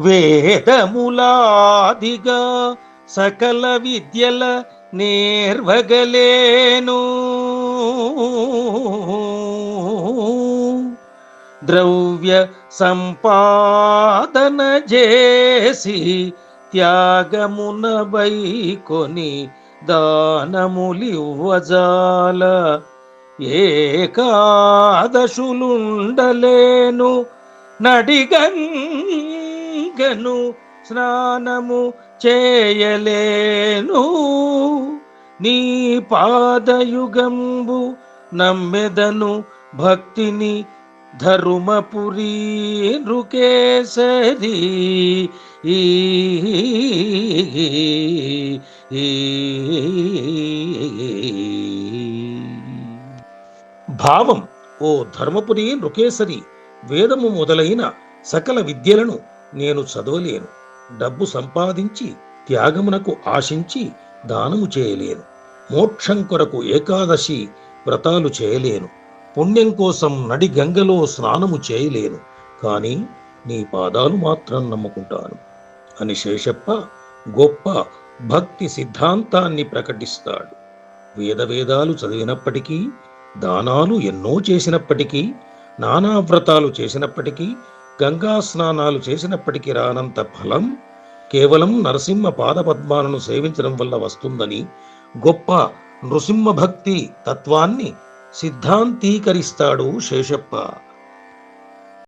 వేదములాదిగా సకల విద్యల నేర్వగలేను. ద్రవ్య సంపాదన చేసి త్యాగమున కొని దానములివ్వజాల ఏకాదశులుండలేను. గను స్నానము చేయలేను. నీ పాదయుగంబు నమ్మెదను భక్తిని ధరుమపురి నృకేశరి భావం ఓ ధర్మపురి నృకేశరి వేదము మొదలైన సకల విద్యలను నేను చదవలేను. డబ్బు సంపాదించి త్యాగమునకు ఆశించి దానము చేయలేను. మోక్షం కొరకు ఏకాదశి వ్రతాలు చేయలేను. పుణ్యం కోసం నడి గంగలో స్నానము చేయలేను. కానీ నీ పాదాలు మాత్రం నమ్ముకుంటాను. అని శేషప్ప గొప్ప భక్తి సిద్ధాంతాన్ని ప్రకటిస్తాడు. వేద వేదాలు చదివినప్పటికీ దానాలు ఎన్నో చేసినప్పటికీ నానా వ్రతాలు చేసినప్పటికీ గంగా స్నానాలు చేసినప్పటికీ రానంత ఫలం కేవలం నరసింహ పాదపద్మాలను సేవించడం వల్ల వస్తుందని గొప్ప నృసింహ భక్తి తత్వాన్ని సిద్ధాంతీకరిస్తాడు శేషప్ప.